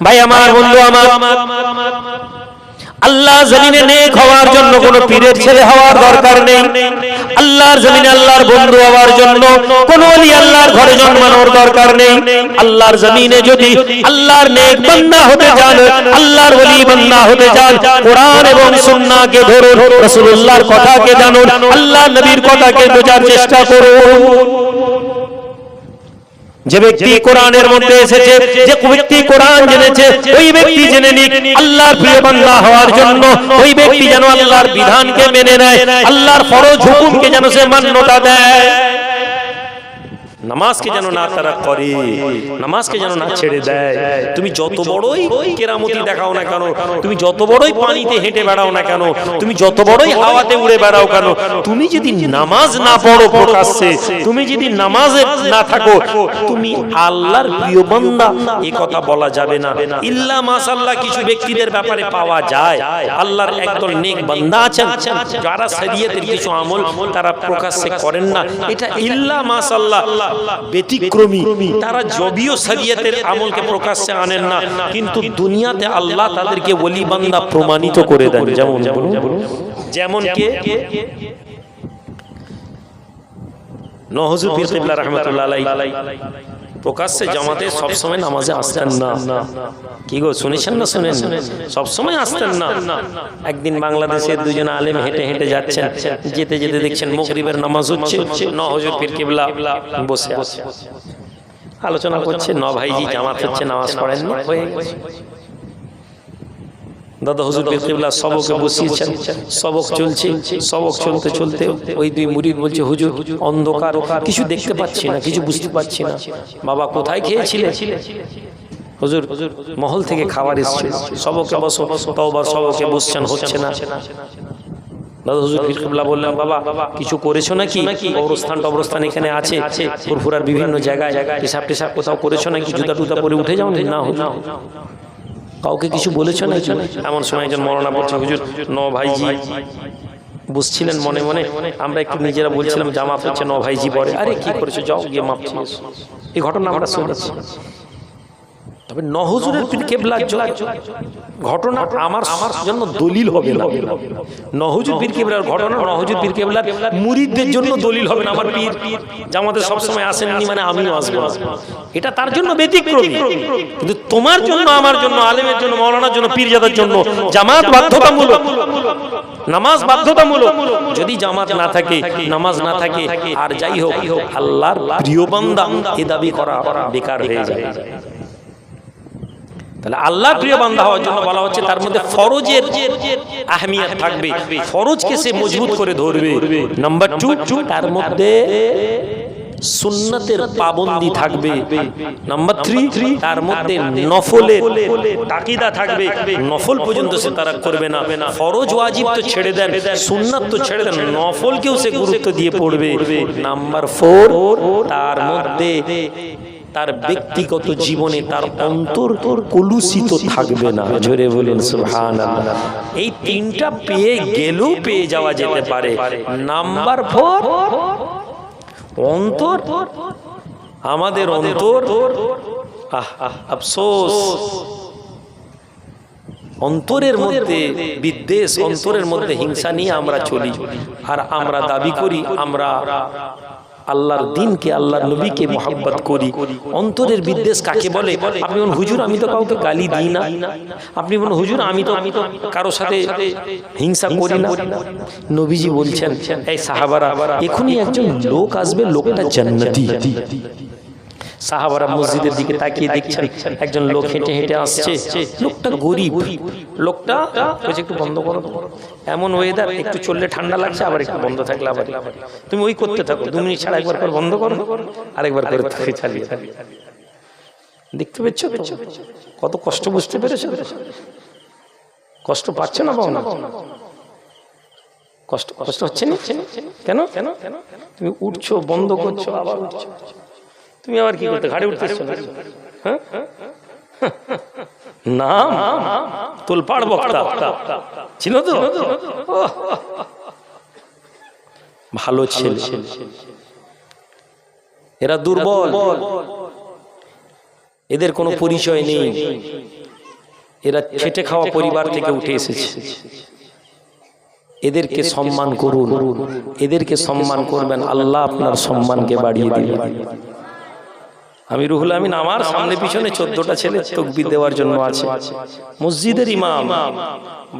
ভাই আমার বন্ধু আমার আল্লাহ জমিনে নেক হওয়ার জন্য কোন পীরের ছেলে হওয়ার দরকার নেই। আল্লাহর জমিনে আল্লাহর বন্ধু হওয়ার জন্য কোন ওলি আল্লাহর ঘরে জন্মানোর দরকার নেই। আল্লাহর জমিনে যদি আল্লাহর নেক বান্দা হতে চান আল্লাহর ওলি বান্দা হতে চান কোরআন এবং সুন্নাহকে ধরুন রাসূলুল্লাহর কথাকে জানুন আল্লাহ নবীর কথাকে বোঝার চেষ্টা করুন। যে ব্যক্তি কোরআনের মধ্যে এসেছে যে ব্যক্তি কোরআন জেনেছে ওই ব্যক্তি জেনে নিক আল্লাহর প্রিয় বান্দা হওয়ার জন্য ওই ব্যক্তি যেন আল্লাহর বিধানকে মেনে নেয় আল্লাহর ফরজ হুকুমকে যেন সে মান্যতা দেয়। নামাজকে যেন না তারা করে নামাজকে যেন না ছেড়ে দেয়। তুমি যত বড়ই কেরামতি দেখাও না কেন তুমি যত বড়ই পানিতে হেঁটে বেড়াও না কেন তুমি যত বড়ই হাওয়াতে উড়ে বেড়াও কেন তুমি যদি নামাজ না পড়ো প্রকাশ্যে তুমি যদি নামাজে না থাকো তুমি আল্লাহর প্রিয় বান্দা। এই কথা বলা যাবে না। ইল্লা মাশাআল্লাহ কিছু ব্যক্তিদের ব্যাপারে পাওয়া যায়। আল্লাহর একদল নেক বান্দা আছেন যারা শরীয়তের কিছু আমল তারা প্রকাশ্যে করেন না। এটা ইল্লা মাশাআল্লাহ ব্যতিক্রমী। তারা যদিও শরীয়তের আমলকে প্রকাশ্যে আনেন না। কিন্তু দুনিয়াতে আল্লাহ তাদেরকে ওলি বান্দা প্রমাণিত করে দেন। যেমন যেমন কে নহজুর রাহমাতুল্লাহ আলাইহি। প্রকাশ্যে জামাতে সবসময় নামাজে আসতেন না। কি গো শুনেছেন না শুনেন? সবসময় আসতেন না। একদিন বাংলাদেশের দুজন আলেম হেঁটে হেঁটে যাচ্ছেন। যেতে যেতে দেখছেন মগরিবের নামাজ হচ্ছে। ন হজুর পীর কিবলা বসে আছে। আলোচনা করছে ন ভাইজি জামাত হচ্ছে নামাজ পড়েন না হয়ে গেছে। দাদা হুজুর পীর কিবলা সবকে বসিয়েছেন সবক চলছে সবক চলতে চলতে ওই দুই মুরিদ বলছে হুজুর অন্ধকার কিছু দেখতে পাচ্ছি না কিছু বুঝতে পারছি না। বাবা কোথায় খেয়েছিলেন হুজুর মহল থেকে খাবার এসছে। সবকে বসো সবকে বসছেন হচ্ছে না। দাদা হুজুর পীর কিবলা বললেন বাবা কিছু করেছ নাকি? অবস্থান অবস্থান এখানে আছে ফুরফুরার বিভিন্ন জায়গায় পেশাব টেশাব কোথাও করেছ নাকি? জুতা টুতা পরে উঠে যাও না হুজুর। কাউকে কিছু বলেছ না এমন সময় একজন মরণা পড়ছে হুজুর ন ভাইজি বুঝছিলেন মনে মনে? আমরা একটু নিজেরা বলছিলাম জামাত হচ্ছে ন ভাইজি পরে। আরে কি করেছ? যাও গিয়ে মাপ চেয়ে এই ঘটনা আমরা শুনেছি। তবে নহজুরের পীর জন্য ঘটনা আমার আমার জন্য দলিল হবে না। নহজুর পীর কেবলার ঘটনা নহজুর পীর কেবলার মুরিদদের জন্য দলিল হবে না আমার পীর জামাতে সবসময় আসেননি মানে আমিও আসব। এটা তার জন্য ব্যতিক্রমী। কিন্তু তোমার জন্য আমার জন্য আলেমের জন্য মৌলানার জন্য পীরজাদার জন্য জামাত বাধ্যতামূলক। নামাজ বাধ্যতামূলক। যদি জামাত না থাকে নামাজ না থাকে আর যাই হোক আল্লাহর প্রিয় বান্দা এ দাবি করা বেকার হয়ে যায়। তাহলে আল্লাহ প্রিয় বান্দা হওয়ার জন্য বলা হচ্ছে তার মধ্যে ফরজের আহমিয়ত থাকবে। ফরজকে সে মজবুত করে ধরবে। নাম্বার টু তার মধ্যে সুন্নতের পাবন্দি থাকবে। নাম্বার থ্রি তার মধ্যে নফলের তাকিদা থাকবে। নফল পর্যন্ত সে তারা করবে না। ফরজ ওয়াজিব তো ছেড়ে দেন। সুন্নাত তো ছেড়ে দেন। নফলকেও সে গুরুত্ব দিয়ে পড়বে। নাম্বার ফোর তার মধ্যে তার ব্যক্তিগত জীবনে তার অন্তর কলুষিত থাকবে না। জোরে বলুন সুবহান এই তিনটা পেয়ে গেলেও পেয়ে যাওয়া যেতে পারে। Number four. অন্তর। আমাদের অন্তর। আহ আহ আফসোস। অন্তরের মধ্যে বিদ্বেষ অন্তরের মধ্যে হিংসা নিয়ে আমরা চলি। আর আমরা দাবি করি আমরা আল্লাহর দিনকে আল্লাহর নবীকে মোহাব্বত করি। অন্তরের বিদ্বেষ কাকে বলে? আপনি বলুন হুজুর আমি তো কাউকে গালি দিই না। আপনি বলুন হুজুর আমি তো আমি তো কারোর সাথে হিংসা করি না। নবীজি বলছেন এই সাহাবারা এখনই একজন লোক আসবে লোকটা জান্নাতি। সাহাবারা মসজিদের দিকে তাকিয়ে দেখছেন। একজন লোক হেঁটে হেঁটে আসছে। লোকটা গরিব। লোকটা বলছে একটু বন্ধ করো এমন ওয়েদার একটু চললে ঠান্ডা লাগছে আবার একটু বন্ধ থাকলে আবার তুমি ওই করতে থাকো দু মিনিট ছাড়া একবার করে বন্ধ করো। আরেকবার করে থাকে চালিয়ে দেখতে পেয়েছ? কত কষ্ট বুঝতে পেরেছ কষ্ট পাচ্ছে না পাও না কষ্ট কষ্ট হচ্ছে না? কেন? কেন? কেন? তুমি উঠছো বন্ধ করছ আবার উঠছো। তুমি আবার কি করতে ঘাড়ে উঠতে হ্যাঁ? না তোলপাড় বক্তা। ছিল তো? ভালো ছেলে। এরা দুর্বল। এদের কোনো পরিচয় নেই। এরা খেটে খাওয়া পরিবার থেকে উঠে এসেছে। এদেরকে সম্মান করুন। এদেরকে সম্মান করবেন। আল্লাহ আপনার সম্মানকে বাড়িয়ে দিবেন। আমি রুহুল আমিন আমার সামনে পিছনে চোদ্দটা ছেলে তকবির দেওয়ার জন্য আছে। মসজিদের ইমাম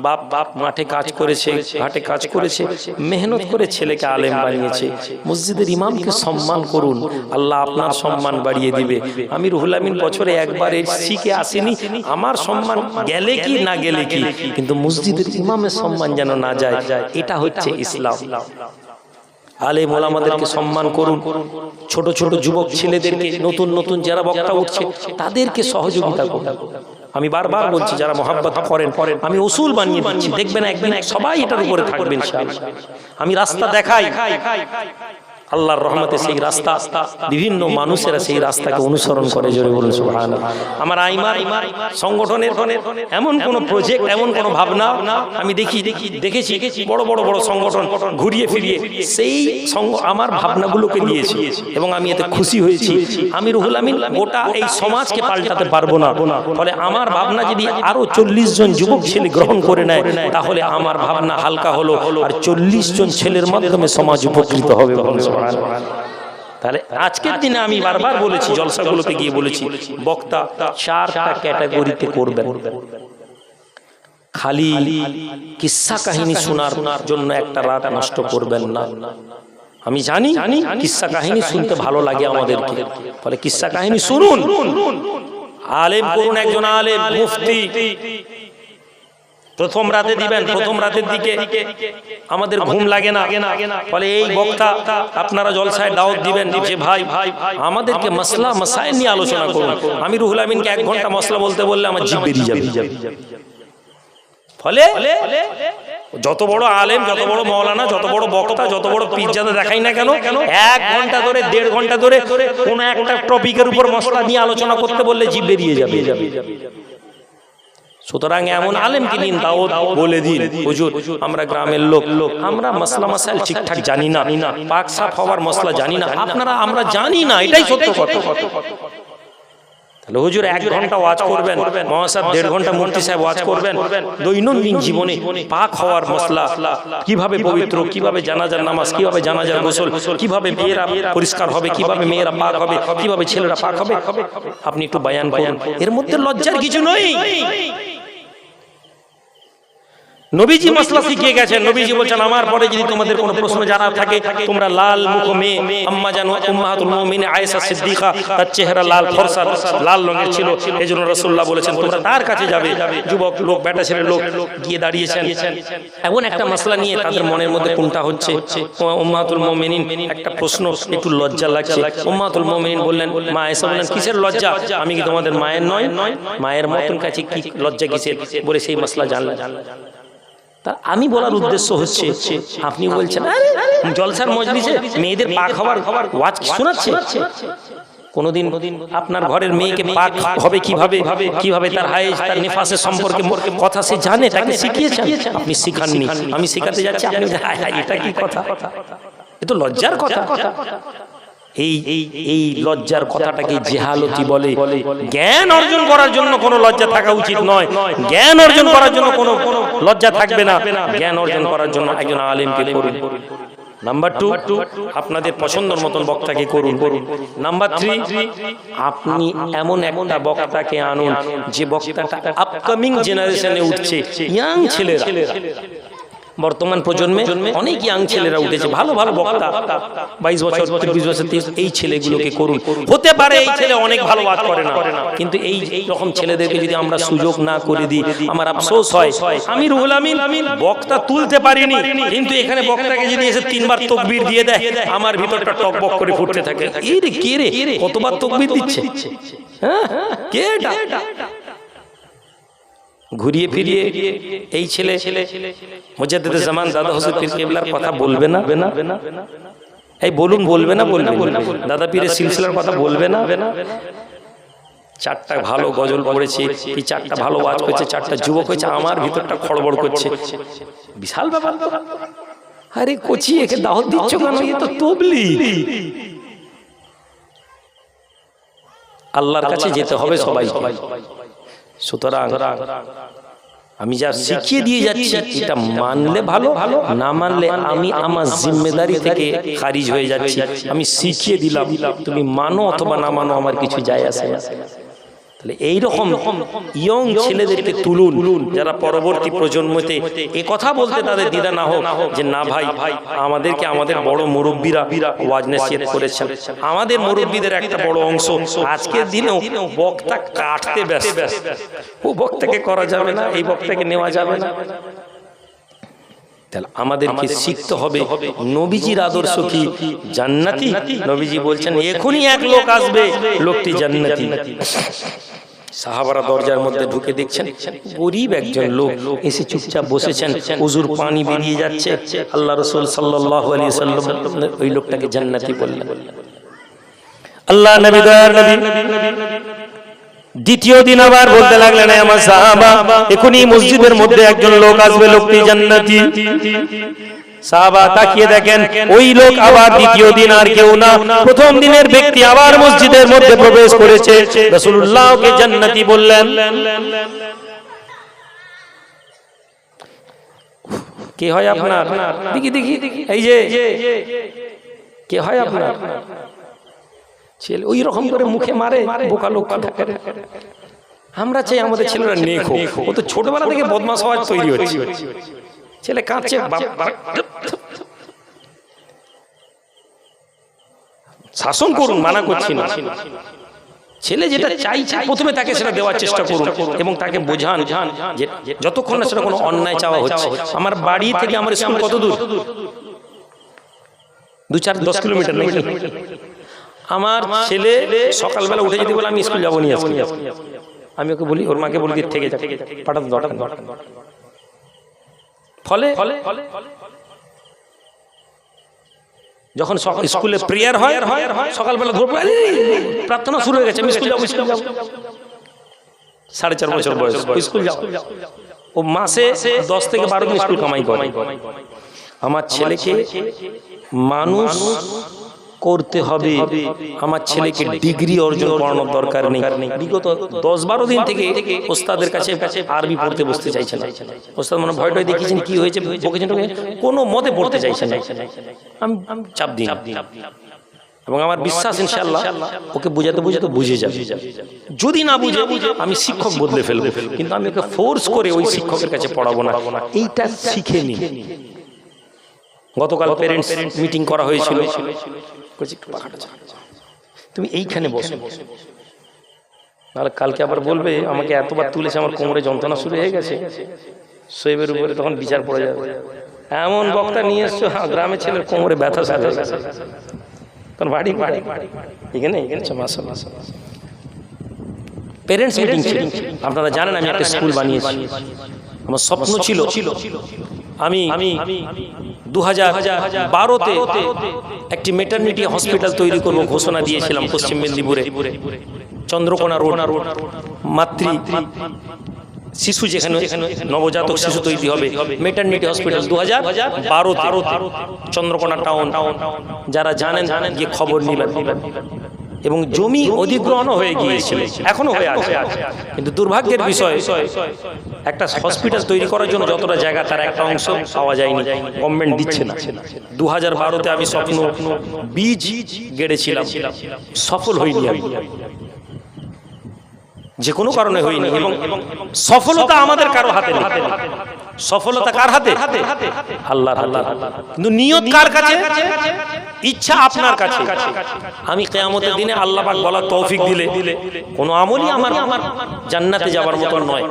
বাপ বাপ মাঠে কাজ করেছে ঘাটে কাজ করেছে মেহনত করে ছেলেকে আলেম বানিয়েছে। মসজিদের ইমামকে সম্মান করুন। আল্লাহ আপনার সম্মান বাড়িয়ে দিবে। আমি রুহুল আমিন বছরে একবার এই শিখে আসিনি আমার সম্মান গেলে কি না গেলে কি? কিন্তু মসজিদের ইমামের সম্মান যেন না যায় এটা হচ্ছে ইসলাম। আলে মোলামাদেরকে সম্মান করুন। ছোট ছোট যুবক ছেলেদেরকে নতুন নতুন যারা বক্তা উঠছে তাদেরকে সহযোগিতা করুন। আমি বারবার বলছি যারা মহাব্বত করেন আমি উসুল বানিয়ে দিচ্ছি দেখবেন একদিন সবাই এটার উপরে থাকবেন। আমি রাস্তা দেখাই। আল্লাহর রহমতে সেই রাস্তা, বিভিন্ন মানুষেরা সেই রাস্তাকে অনুসরণ করে জোরে বলুন সুবহান আমার আইমার সংগঠনের এমন কোন প্রজেক্ট এমন কোন ভাবনা আমি দেখি দেখি দেখেছি, বড় বড় বড় সংগঠন ঘুরিয়ে ফিরিয়ে সেই আমার ভাবনাগুলোকে নিয়েছি এবং আমি এতে খুশি হয়েছি। আমি রুহুল আমিন, গোটা এই সমাজকে পাল্টাতে পারব না। ফলে আমার ভাবনা যদি আরও চল্লিশ জন যুবক ছেলে গ্রহণ করে নেয়, তাহলে আমার ভাবনা হালকা হলো, আর চল্লিশ জন ছেলের মাধ্যমে সমাজ উপকৃত হবে তাহলে আজকের দিনে আমি বারবার বলেছি, জলসাগুলোতে গিয়ে বলেছি, বক্তা চারটা ক্যাটাগরিতে করবেন। খালি কিসসা কাহিনী শোনার জন্য একটা রাত নষ্ট করবেন না। আমি জানি কিসসা কাহিনী শুনতে ভালো লাগে আমাদেরকে। ফলে কিসসা কাহিনী শুনুন। আলেম করুন একজন আলেম, মুফতি। প্রথম রাতে দিবেন প্রথম রাতের দিকে আমাদের ঘুম লাগে না। ফলে এই বক্তা আপনারা জলসায় দাওয়াত দিবেন যে ভাই ভাই আমাদেরকে মশলা মশাই নিয়ে আলোচনা করুন। আমি রুহুল আমিনকে এক ঘণ্টা মশলা বলতে বললে আমার জিভ বেরিয়ে যাবে। ফলে যত বড় আলেম যত বড় মৌলানা যত বড় বক্তা যত বড় পিজ্জাতে দেখাই না কেন এক ঘণ্টা ধরে দেড় ঘণ্টা ধরে কোন একটা টপিকের উপর মশলা নিয়ে আলোচনা করতে বললে জিভ বেরিয়ে যাবে। সুতরাং এমন আলেমকে নিন তাও বলে দিন হুজুর আমরা গ্রামের লোক লোক আমরা মশলা মশাইল ঠিকঠাক জানি না পাক সাফ হওয়ার মশলা জানি না আপনারা আমরা জানি না এটাই সত্য কথা। তাহলে হুজুর এক ঘণ্টা ওয়াজ করবেন মহাসাব দেড় ঘণ্টা মন্ত্রী সাহেব ওয়াজ করবেন দৈনন্দিন জীবনে পাক হওয়ার মশলা কীভাবে পবিত্র কীভাবে জানাজার নামাজ কীভাবে জানাজার গোসল কীভাবে মেয়েরা পরিষ্কার হবে কীভাবে মেয়েরা পাক হবে কীভাবে ছেলেরা পাক হবে আপনি একটু বায়ান বায়ান এর মধ্যে লজ্জার কিছু নয় নবীজি মাসলা শিখিয়ে গেছেন। নবীজি বলছেন আমার পরে যদি তোমাদের কোনো প্রশ্ন জানা থাকে তোমরা লাল মুখ মেয়ে আম্মা জানো উম্মাহাতুল মুমিন আয়েশা সিদ্দিকা তার চেহারা লাল ফরসা লাল রঙের ছিল। এজন্য রাসূলুল্লাহ বলেছেন তোমরা তার কাছে যাবে। যুবক লোক বেটা ছেলে লোক গিয়ে দাঁড়িয়েছেন এমন একটা মাসলা নিয়ে তাদের মনের মধ্যে কোনটা হচ্ছে? উম্মাহাতুল মুমিনিন একটা প্রশ্ন একটু লজ্জা লাগছে। উম্মাহাতুল মুমিনিন বললেন মা আয়েশা বললেন কিসের লজ্জা? আমি কি তোমাদের মায়ের নয়? মায়ের মতন কাছে কি লজ্জা কিসের বলে সেই মাসলা জানলেন তা আমি বলার উদ্দেশ্য হচ্ছে আপনি বলছেন জলসার মজলিসে মেয়েদের পাক হওয়ার ওয়াজ শোনাচ্ছে? কোনদিন আপনার ঘরের মেয়েকে পাক হবে কীভাবে? কীভাবে? তার হায়েজ তার নিফাসের সম্পর্কে কথা সে জানে তাকে শিখিয়েছেন আপনি শিখাননি আমি শিখাতে যাচ্ছি আপনি এটা কি কথা? এ তো লজ্জার কথা। এই এই এই লজ্জার কথাটাকে জেহালতি বলে জ্ঞান অর্জন করার জন্য কোনো লজ্জা থাকা উচিত নয়। জ্ঞান অর্জন করার জন্য কোনো লজ্জা থাকবে না। জ্ঞান অর্জন করার জন্য একজন আলেমকে করুন নাম্বার টু আপনাদের পছন্দর মতন বক্তাকে করুন। নাম্বার থ্রি আপনি এমন একটা বক্তাকে আনুন যে বক্তাটা আপকামিং জেনারেশনে উঠছে ইয়াং ছেলেরা। বর্তমান প্রজন্মে অনেক ইয়াং ছেলেরা উঠেছে। ভালো ভালো বক্তা। বাইশ বছর চব্বিশ বছর এই ছেলেগুলোকে করুন। হতে পারে এই ছেলে অনেক ভালো বাদ করে না। কিন্তু এই রকম ছেলেদেরকে যদি আমরা সুযোগ না করে দিই আমার আফসোস হয়। আমি রুহুল আমিন বক্তা তুলতে পারিনি। কিন্তু এখানে বক্তাকে যদি এসে তিনবার তকবির দিয়ে দেয় আমার ভিতরটা টক বক করে ফুটতে থাকে। এই রে কে রে? কতবার তকবির দিচ্ছে? হ্যাঁ কে এটা? ঘুরিয়ে ফিরিয়ে এই ছেলে মুজাদ্দিদ জামান দাদা হোসেন পীর কেবলার কথা বলবে না? এই বলুন বলবে না বলবে দাদা পীরের সিলসিলার কথা বলবে না? চারটা ভালো গজল পড়েছে এই চারটা ভালো ওয়াজ করছে চারটা যুবক হয়েছে আমার ভিতরটা খড়বড় করছে। বিশাল ব্যাপার। আরে কচি একে দাওয়াত দিচ্ছ কেন? এ তো তবলি। আল্লাহর কাছে যেতে হবে সবাই সবাই সুতরাং আমি যা শিখিয়ে দিয়ে যাচ্ছি এটা মানলে ভালো ভালো না মানলে আমি আমার জিম্মেদারি থেকে খারিজ হয়ে যাচ্ছি। আমি শিখিয়ে দিলাম তুমি মানো অথবা না মানো আমার কিছু যায় আসে না। তাহলে এইরকম ইয়ং ছেলেদেরকে তুলুন যারা পরবর্তী প্রজন্মতে এ কথা বলতে তাদের দিদা না হোক যে না ভাই ভাই আমাদেরকে আমাদের বড় মুরব্বীরা ওয়াজ নসিহত করেছেন। আমাদের মুরব্বীদের একটা বড় অংশ। আজকের দিনেও বক্তা কাটতে ব্যস্ত। ও বক্তাকে করা যাবে না এই বক্তাকে নেওয়া যাবে না। তাহলে আমাদেরকে শিখতে হবে নবীজির আদর্শ কি? জান্নাতি? নবীজি বলছেন এখনই এক লোক আসবে লোকটি জান্নাতি। সাহাবারা দরজার মধ্যে ঢুকে দেখছেন গরিব একজন লোক এসে চুপচাপ বসেছেন হুজুর পানি বেরিয়ে যাচ্ছে আল্লাহ রসুল সাল্লাহ আলী সাল্লাম ওই লোকটাকে জান্নাতি বললেন। আল্লাহ নবী দয়ার নবী। দ্বিতীয় দিন আবার বলতে লাগলেন, "এ আমার সাহাবা, এখনই মসজিদের মধ্যে একজন লোক আসবে, লোকটি জান্নাতি। সাহাবা তাকিয়ে দেখেন, ওই লোক আবার দ্বিতীয় দিন আর কেউ না। প্রথম দিনের ব্যক্তি আবার মসজিদের মধ্যে প্রবেশ করেছে। রাসূলুল্লাহকে জান্নাতি বললেন, কে হয় আপনার? দেখি দেখি এই যে, কে হয় আপনার? ছেলে ওই রকম করে মুখে মারে বোকা লোক আমরা চাই আমাদের ছেলেরা নেক হোক। ও তো ছোটবেলা থেকে বদমাস হওয়ার তৈরি হচ্ছে। ছেলে কাঁদছে শাসন করুন মানা করছি না। ছেলে যেটা চাইছে প্রথমে তাকে সেটা দেওয়ার চেষ্টা করুন এবং তাকে বোঝান যতক্ষণ না সেটা কোনো অন্যায় চাওয়া হচ্ছে। আমার বাড়ি থেকে আমার স্কুল কত দূর? দু চার দশ কিলোমিটার নাকি? আমার ছেলে সকালবেলা উঠে যদি বলে আমি স্কুল যাব নি আজকে। আমি ওকে বলি ওর মাকে বলি থেকে যা পাঠাতে দরকার ফলে যখন সকাল স্কুলে প্রেয়ার হয় সকালবেলা ধরবো প্রার্থনা শুরু হয়ে গেছে আমি স্কুল যাব স্কুল যাব। সাড়ে চার বছর বয়স স্কুল যাও। ও মাসে দশ থেকে বারো দিন স্কুল কামাই করে। আমার ছেলেকে মানুষ করতে হবে। আমার ছেলেকে ডিগ্রি অর্জন করানোর দরকার নেই। বিগত দশ বারো দিন থেকে ওস্তাদের কাছে আরবি পড়তে বসতে চাইছে না। ওস্তাদ মানে ভয় টয় দেখিয়েছেন কি হয়েছে বকেছেন কোনো মতে পড়তে চাইছে না। আমি চাপ দিই। এবং আমার বিশ্বাস ইনশাল্লাহ ওকে বুঝাতে বুঝাতে বুঝে যাবে। যদি না বুঝে আমি শিক্ষক বদলে ফেলব। কিন্তু আমি ওকে ফোর্স করে ওই শিক্ষকের কাছে পড়াবো না। এইটা শিখে নি। গতকাল প্যারেন্টস মিটিং করা হয়েছিল। বলছি, একটু পাখাটা। তুমি এইখানে বসো। নাহলে কালকে আবার বলবে আমাকে এতবার তুলেছে আমার কোমরে যন্ত্রণা শুরু হয়ে গেছে। শোয়েবের উপরে তখন বিচার পড়ে যাবে। এমন বক্তা নিয়ে এসছো হ্যাঁ, গ্রামের ছেলের কোমরে ব্যথা হয়ে বাড়ি বাড়ি এখানে এখানে। আচ্ছা, মাশাআল্লাহ প্যারেন্টস মিটিং ছিল। আপনারা জানেন আমি একটা স্কুল বানিয়েছি। আমার স্বপ্ন ছিল আমি আমি দু বারোতে একটি মেটার্নিটি হসপিটাল তৈরি করব ঘোষণা দিয়েছিলাম পশ্চিম মেদিনীপুরে। চন্দ্রকোনা রোড মাতৃ শিশু যেখানে নবজাতক শিশু তৈরি হবে মেটার্নিটি হসপিটাল দু হাজার বারো চন্দ্রকোনা টাউন যারা জানেন জানেন, গিয়ে খবর নিবেন। এবং জমি অধিগ্রহণ হয়ে গিয়েছিল। এখনও হয়ে আছে। কিন্তু দুর্ভাগ্যের বিষয় একটা হসপিটাল তৈরি করার জন্য যতটা জায়গা তার একটা অংশ পাওয়া যায়নি। গভর্নমেন্ট দিচ্ছে না। দু হাজার বারোতে আমি স্বপ্ন বীজ গেড়েছিলাম। সফল হইনি আমি। যে কোনো কারণে হয়নি এবং সফলতা আমাদের কারও হাতে নেই। সফলতা কার হাতে? আল্লাহর আল্লাহ কিন্তু নিয়ত কার কাছে? ইচ্ছা আপনার কাছে। আমি কেয়ামতের দিনে আল্লাহ পাক বলার তৌফিক দিলে কোনো আমলই আমার আমার জান্নাতে যাওয়ার মতো নয়।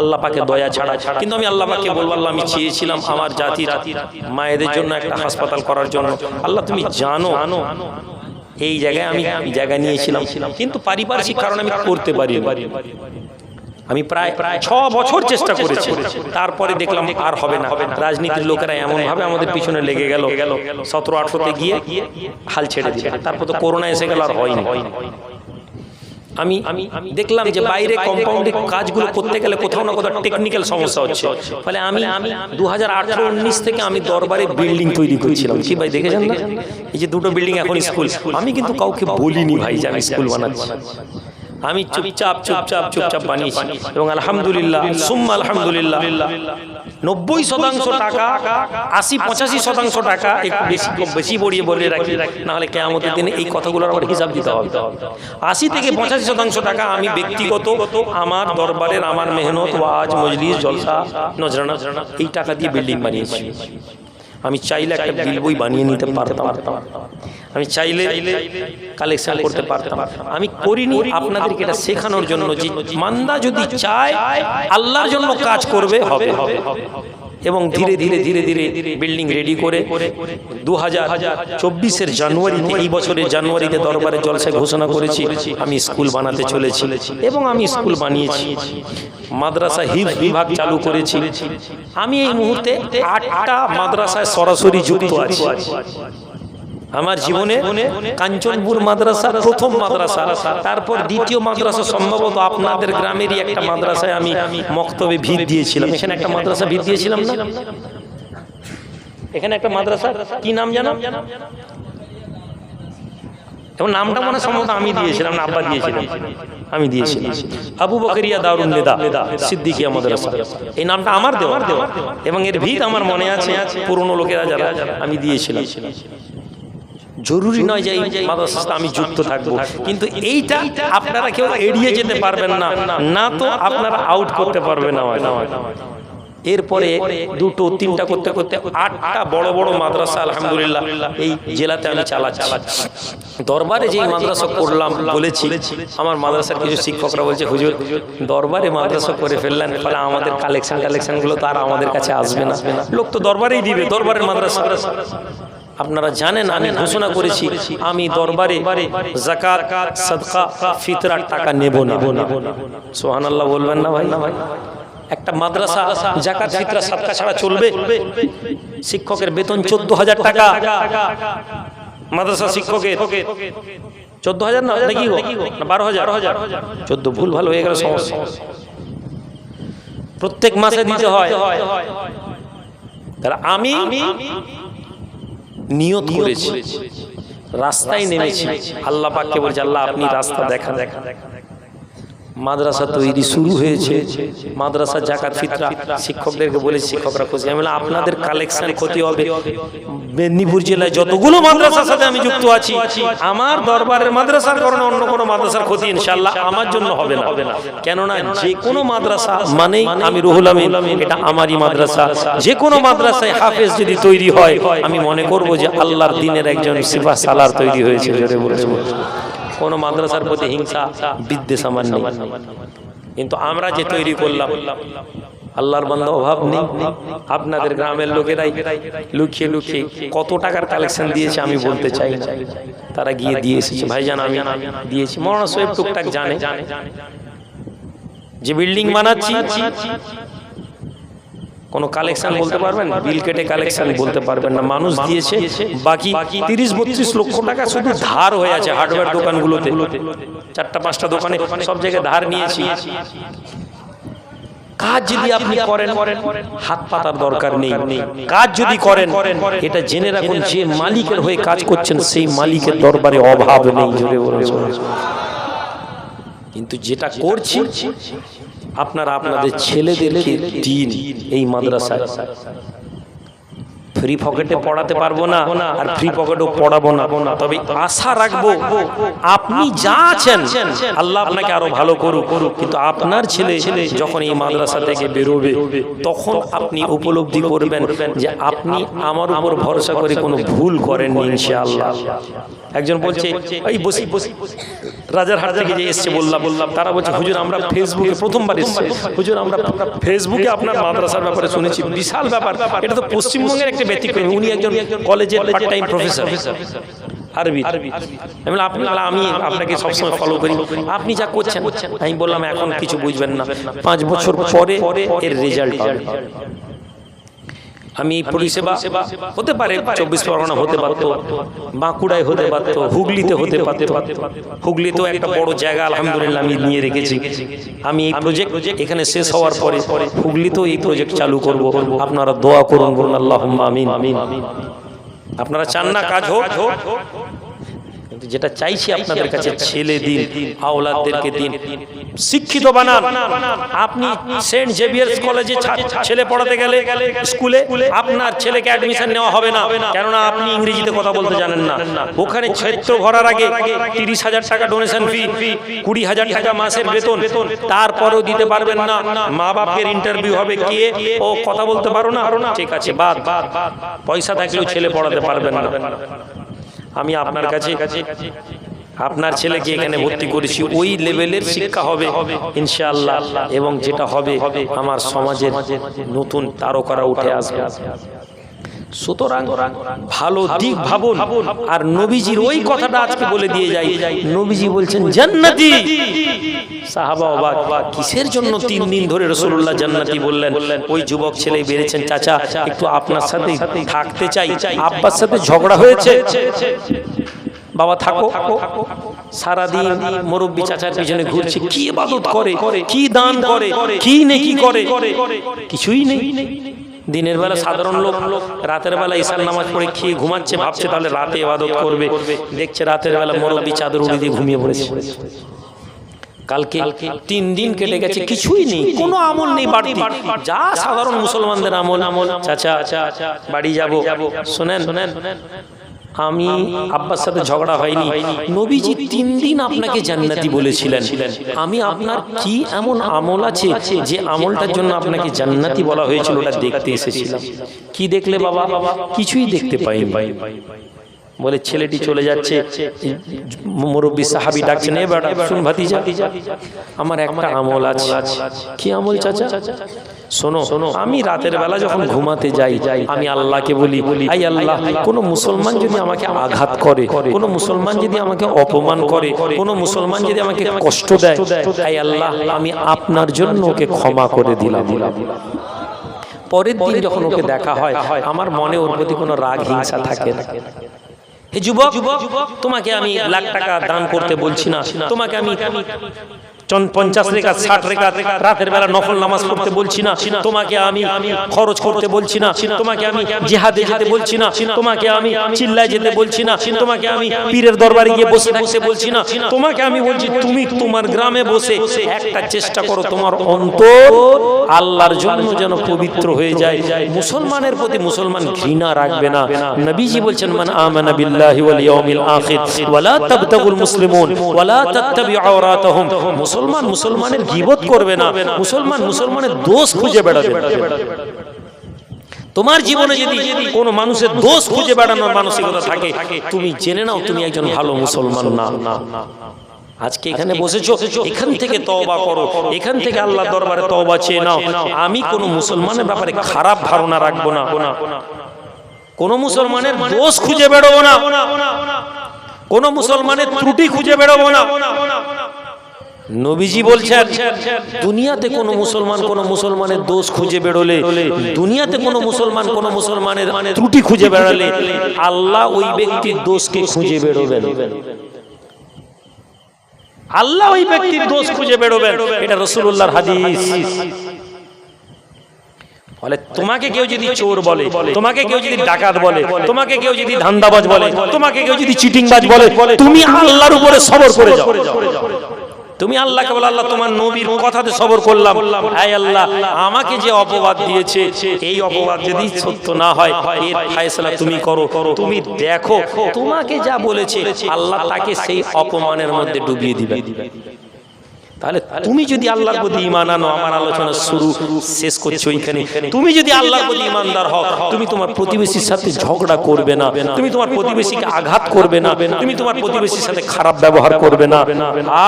আল্লাহ পাকে দয়া ছাড়া। ছাড়া। কিন্তু আমি আল্লাহ পাককে বলব আল্লাহ আমি চেয়েছিলাম আমার জাতির মায়েদের জন্য একটা হাসপাতাল করার জন্য। আল্লাহ তুমি জানো আনো এই জায়গায় আমি জায়গা নিয়েছিলাম। কিন্তু পারিপার্শ্বিক কারণে আমি করতে পারি আমি প্রায় প্রায় ছ বছর চেষ্টা করেছি। তারপরে দেখলাম আর হবে না। রাজনীতির লোকেরা এমন ভাবে আমাদের পিছনে লেগে গেল। সতেরো, আঠারোতে গিয়ে হাল ছেড়ে দিল। তারপর তো করোনা এসে গেল আর হয়নি। আমি আমি দেখলাম যে বাইরে কম্পাউন্ডে কাজগুলো করতে গেলে কোথাও না কোথাও টেকনিক্যাল সমস্যা হচ্ছে। ফলে আমি আমি দু হাজার থেকে আমি দরবারে বিল্ডিং তৈরি করছিলাম। কি ভাই দেখেছেন না? এই যে দুটো বিল্ডিং এখন স্কুল আমি কিন্তু কাউকে বলিনি ভাই যে আমি স্কুল বানাচ্ছি। আমি চুপচাপ চুপচাপ চুপচাপ বানিয়েছি। এবং আলহামদুলিল্লাহ সুম্মা আলহামদুলিল্লাহ। নব্বই শতাংশ টাকা আশি পঁচাশি শতাংশ টাকা একটু বেশি বেশি বড়িয়ে বলে রাখি নাহলে কেমতের দিনে এই কথাগুলোর আবার হিসাব দিতে হবে। আশি থেকে পঁচাশি শতাংশ টাকা আমি ব্যক্তিগত আমার দরবারের আমার মেহনত ওয়াজ মজলিস জলসা নজরানা এই টাকা দিয়ে বিল্ডিং বানিয়েছি। আমি চাইলে একটা বিল বই বানিয়ে নিতে পারতাম। আমি চাইলে কালেকশন করতে পারতাম। আমি করিনি আপনাদেরকে এটা শেখানোর জন্য যে মান্দা যদি চায় আল্লাহর জন্য কাজ করবে হবে। এবং ধীরে ধীরে ধীরে ধীরে বিল্ডিং রেডি করে দু হাজার চব্বিশের জানুয়ারিতে এই বছরের জানুয়ারিতে দরবারে জলসায় ঘোষণা করেছি। আমি স্কুল বানাতে চলেছি। এবং আমি স্কুল বানিয়েছি। মাদ্রাসা হিফ বিভাগ চালু করেছি। আমি এই মুহূর্তে আটটা মাদ্রাসায় সরাসরি যুক্ত আছি। আমার জীবনে কাঞ্চনপুর মাদ্রাসা প্রথম মাদ্রাসা। তারপর দ্বিতীয় মাদ্রাসা সম্ভবত আপনাদের গ্রামেরই একটা মাদ্রাসায় আমি মক্তবে ভিড় দিয়েছিলাম। এখানে একটা মাদ্রাসা ভিড় দিয়েছিলাম না? এখানে একটা মাদ্রাসা। কি নাম জানো? এবং নামটা মনে সম্ভবত আমি দিয়েছিলাম না আব্বা দিয়েছিলাম। আমি দিয়েছিলাম। আবু বকরিয়া দারুণ নেদা সিদ্দিকিয়া মাদ্রাসা। এই নামটা আমার দেওয়ার দেওয়া। এবং এর ভিত আমার মনে আছে। পুরনো লোকেরা যারা আমি দিয়েছিলাম। জরুরি নয় যে মাদ্রাসার সাথে আমি যুক্ত থাকব। কিন্তু এইটা আপনারা কেউ এড়িয়ে যেতে পারবেন না। না। তো আপনারা আউট করতে পারবেন না। এরপরে দুটো তিনটা করতে করতে আটটা বড় বড় মাদ্রাসা আলহামদুলিল্লাহ এই জেলাতে আমি চালাচ্ছি। দরবারে যে মাদ্রাসা করলাম বলেছি আমার মাদ্রাসার কিছু শিক্ষকরা বলছে হুজুর দরবারে মাদ্রাসা করে ফেললেন ফলে আমাদের কালেকশন কালেকশনগুলো তো আর আমাদের কাছে আসবে না। লোক তো দরবারেই দিবে দরবারের মাদ্রাসা। আপনারা জানেন আমি ঘোষণা করেছি আমি দরবারে জাকাত সদকা ফিতরার টাকা নেব না। সোহানাল্লাহ বলবেন না ভাই। না ভাই একটা মাদ্রাসা জাকাত ফিতরা সদকা ছাড়া চলবে? শিক্ষকের বেতন চোদ্দ হাজার টাকা। মাদ্রাসা শিক্ষকের চোদ্দ হাজার না নাকি বারো হাজার চোদ্দ ভুল ভালো হয়ে গেল সমস্যা। প্রত্যেক মাসে দিতে হয়। তাহলে আমি নিয়ত করেছি। রাস্তায় নেমেছি। আল্লাহ পাককে বলছে আল্লাহ আপনি রাস্তা দেখা দেখা মাদ্রাসা তৈরি শুরু হয়েছে। মাদ্রাসা, জাকাত, ফিতরা। শিক্ষকদেরকে বলে, শিক্ষকরা খুশি। আমি আপনাদের কালেকশন ক্ষতি হবে। মেদিনীপুর জেলায় যতগুলো মাদ্রাসার সাথে আমি যুক্ত আছি, আমার দরবারের মাদ্রাসার কারণে অন্য কোনো মাদ্রাসার ক্ষতি ইনশাল্লাহ আমার জন্য হবে না। কেননা যে কোনো মাদ্রাসা মানেই আমি রুহুল আমিন, এটা আমারই মাদ্রাসা। যে কোনো মাদ্রাসায় হাফেজ যদি তৈরি হয়, আমি মনে করব যে আল্লাহর দিনের একজন সিফা সালার তৈরি হয়েছে। বলেছে কোনো মাদ্রাসার প্রতি হিংসা বিদ্বেষ আমার নেই। কিন্তু আমরা যে তৈরি করলাম আল্লাহর বান্দা অভাব নেই। আপনাদের গ্রামের লোকেরাই লুকিয়ে লুকিয়ে কত টাকার কালেকশন দিয়েছে আমি বলতে চাই তারা গিয়ে দিয়ে এসেছে ভাইজান আমি দিয়েছি। মরনা সোহেব টুকটাক জানে। যে বিল্ডিং বানাচ্ছি কোনো কালেকশন বলতে পারবেন? বিল কেটে কালেকশন বলতে পারবেন না। মানুষ দিয়েছে বাকি তিরিশ বত্রিশ লক্ষ টাকা শুধু ধার হয়ে আছে হার্ডওয়্যার দোকানগুলোতে। চারটা পাঁচটা দোকানে সব জায়গায় ধার নিয়েছি। কাজ যদি আপনি করেন হাত পাতার দরকার নেই। কাজ যদি করেন এটা জেনে রাখুন যে মালিকের হয়ে কাজ করছেন সেই মালিকের দরবারে অভাব নেই কিন্তু যেটা করছি আপনারা আপনাদের ছেলেদেরকে দিন এই মাদ্রাসায়। ফ্রি পকেটে পড়াতে পারব না আর ফ্রি পকেটেও পড়াবো না। তবে আশা রাখব আপনি যা আছেন আল্লাহ আপনাকে আরও ভালো করুক। কিন্তু আপনার ছেলে ছেলে যখন এই মাদ্রাসা থেকে বেরোবে তখন আপনি উপলব্ধি করবেন যে আপনি আমার উপর ভরসা করে কোনো ভুল করেননি ইনশাআল্লাহ। একজন বলছে এই বসি বসি রাজার হাট থেকে যে এসছে বললাম বললাম তারা বলছে হুজুর আমরা ফেসবুকে প্রথমবার এসছে। হুজুর আমরা ফেসবুকে আপনার মাদ্রাসার ব্যাপারে শুনেছি বিশাল ব্যাপার এটা তো পশ্চিমবঙ্গের একটা ব্যতিক্রম উনি একজন কলেজের পার্ট টাইম প্রফেসর আরবি আমি আপনি আমি আপনাকে সবসময় ফলো করি। আপনি যা করছেন আমি বললাম এখন কিছু বুঝবেন না। পাঁচ বছর পরে এর রেজাল্ট পাবেন আমি এই পরিষেবা হতে পারে চব্বিশ পরগনা হতে পারত বাঁকুড়ায় হতে পারত হুগলিতে হতে পারতে। পারত। হুগলিতেও একটা বড় জায়গা আলহামদুলিল্লাহ আমি নিয়ে রেখেছি। আমি এই প্রজেক্ট এখানে শেষ হওয়ার পরে হুগলিতেও এই প্রজেক্ট চালু করব। আপনারা দোয়া করুন বলুন আল্লাহ আমিন। আমিন। আপনারা চান না কাজ হোক? কিন্তু যেটা চাইছি আপনাদের কাছে ছেলে দিন আওলাদদেরকে দিন শিক্ষিত বানান। আপনি সেন্ট জেভিয়ার্স কলেজে ছেলে পড়াতে গেলে স্কুলে আপনার ছেলেকে অ্যাডমিশন নেওয়া হবে না। কেননা আপনি ইংরেজিতে কথা বলতে জানেন না। ওখানে ক্ষেত্র ভরার আগে তিরিশ হাজার টাকা ডোনেশন ফি কুড়ি হাজার টাকা মাসের বেতন। তারপরেও দিতে পারবেন না। মা বাপের ইন্টারভিউ হবে কে? ও কথা বলতে পারো না? ঠিক আছে বাদ। পয়সা থাকলেও ছেলে পড়াতে পারবেন না। আমি আপনার কাছে, আপনার ছেলেকে এখানে ভর্তি করেছি। ওই লেভেলের শিক্ষা হবে, ইনশাআল্লাহ। এবং যেটা হবে, আমার সমাজের নতুন তারকারা উঠে আসবে। সুতরাং ভালো দিক ভাবুন আর নবীজির ওই কথাটা আজকে বলে দিয়ে যাই। নবীজি বলছেন জান্নাতি! সাহাবা অবাক। কিসের জন্য তিন দিন ধরে রসুল্লাহ জান্নাতি বললেন ওই যুবক ছেলে বেড়েছেন চাচা একটু আপনার সাথে থাকতে চাই আব্বার সাথে ঝগড়া হয়েছে? বাবা থাকো। সারাদিন মুরব্বী চাচার পিছনে ঘুরছে কি ইবাদত করে? কি দান করে? কি নেকি করে? কিছুই নেই। দিনের বেলা সাধারণ লোক রাতের বেলা ঈশান নামাজ পড়ে খেয়ে ঘুমাচ্ছে ভাবছে তাহলে রাতে ইবাদত করবে। দেখছে রাতের বেলা মরবি চাদর উড়ি দিয়ে ঘুমিয়ে পড়েছে। কালকে তিন দিন কেটে গেছে কিছুই নেই কোনো আমল নেই বাড়ি যা সাধারণ মুসলমানদের আমল। আমল। চাচা বাড়ি যাব। শোনেন শোনেন। আমি আব্বার সাথে ঝগড়া হয়নি। নবীজি তিন দিন আপনাকে জান্নাতি বলেছিলেন। আমি আপনার কি এমন আমল আছে যে আমলটার জন্য আপনাকে জান্নাতি বলা হয়েছিল? ওটা দেখতে এসেছিলাম। কি দেখলে বাবা? কিছুই দেখতে পাইনি। বলে ছেলেটি চলে যাচ্ছে। মুরব্বী সাহাবি ডাকছেন এ বেটা শুন ভাতিজা আমার একটা আমল আছে। কি আমল চাচা? শোনো শোনো আমি রাতের বেলা যখন ঘুমাতে যাই আমি আল্লাহকে বলি আই আল্লাহ কোন মুসলমান যদি আমাকে আঘাত করে কোন মুসলমান যদি আমাকে অপমান করে কোন মুসলমান যদি আমাকে কষ্ট দেয় আই আল্লাহ আমি আপনার জন্য ওকে ক্ষমা করে দিলাম। পরের দিন যখন ওকে দেখা হয় আমার মনে ওর প্রতি কোনো রাগ হিংসা থাকে না যুবক তোমাকে আমি লাখ টাকা দান করতে বলছি না। তোমাকে আমি পঞ্চাশ রেখা ষাট রেখা রাতের বেলা নফল নামাজ পড়তে বলছি না তোমাকে আমি খরচ করতে বলছি না তোমাকে আমি জেহাদে যেতে বলছি না তোমাকে আমি চিল্লায় যেতে বলছি না তোমাকে আমি পীরের দরবারে গিয়ে বসে থাকতে বলছি না তোমাকে আমি বলছি তুমি তোমার গ্রামে বসে একটা চেষ্টা করো তোমার অন্তর আল্লাহর জন্য যেন পবিত্র হয়ে যায় মুসলমানের প্রতি মুসলমান ঘৃণা রাখবে না নবীজি বলছেন মান আমানা বিল্লাহি ওয়াল ইয়াউমিল আখির ওয়ালা তাবতাগুল মুসলিমুন ওয়ালা তাত্তাবিউ আওরাতাহুম মুসলমান মুসলমানের গীবত করবে না। মুসলমান মুসলমানের দোষ খুঁজে বেড়াবে। তোমার জীবনে যদি কোনো মানুষের দোষ খুঁজে বেড়ানোর মানসিকতা থাকে তুমি জেনে নাও তুমি একজন ভালো মুসলমান না। আজকে এখানে বসেছো এখান থেকে তওবা করো। এখান থেকে আল্লাহ দরবারে তওবা চেয়ে নাও। আমি কোনো মুসলমানের ব্যাপারে খারাপ ধারণা রাখব না। কোন মুসলমানের দোষ খুঁজে বেরোবো না। কোন মুসলমানের ত্রুটি খুঁজে বেরোবো না। নবীজি বলছেন, দুনিয়াতে কোনো মুসলমান কোনো মুসলমানের দোষ খুঁজে বেরোলে, দুনিয়াতে কোনো মুসলমান কোনো মুসলমানের ত্রুটি খুঁজে বেরোলে আল্লাহ ওই ব্যক্তির দোষকে খুঁজে বেরোবেন। আল্লাহ ওই ব্যক্তির দোষ খুঁজে বেরোবেন। এটা রসুল্লাহর হাদিস। বলে তোমাকে কেউ যদি চোর বলে, তোমাকে কেউ যদি ডাকাত বলে, তোমাকে কেউ যদি ধান্দাবাজ বলে, তোমাকে কেউ যদি চিটিংবাজ বলে, তুমি আল্লাহর উপরে সবর করে যাও। তুমি আল্লাহকে বলো, আল্লাহ, তোমার নবীর কথাতে সবর করলাম। হায় আল্লাহ, আমাকে যে অপবাদ দিয়েছে, এই অপবাদ যদি সত্য না হয়, এর ফায়সলা তুমি করো। তুমি দেখো, তোমাকে যা বলেছে, আল্লাহ তাকে সেই অপমানের মধ্যে ডুবিয়ে দিবে। তাহলে তুমি যদি আল্লাহর প্রতি ইমান আনো আমার আলোচনা শুরু শেষ করছ ওইখানে। তুমি যদি আল্লাহর প্রতি ইমানদার হও তুমি তোমার প্রতিবেশীর সাথে ঝগড়া করবে না তুমি তোমার প্রতিবেশীকে আঘাত করবে না তুমি তোমার প্রতিবেশীর সাথে খারাপ ব্যবহার করবে না।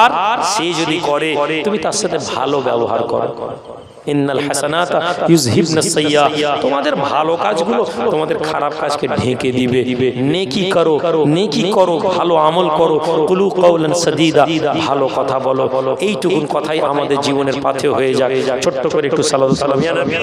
আর সে যদি করে তুমি তার সাথে ভালো ব্যবহার করো। ইন্নাল হাসানাতা ইউজহিবনা তোমাদের ভালো কাজগুলো তোমাদের খারাপ কাজকে ঢেকে দিবে। নেকি করো নেকি করো ভালো আমল করো। কুলু কাউলান সাদিদা ভালো কথা বলো। এইটুকুন কথাই আমাদের জীবনের পাথে হয়ে যাবে ছোট্ট করে একটু সালাম। সালাম। ইয়া নবী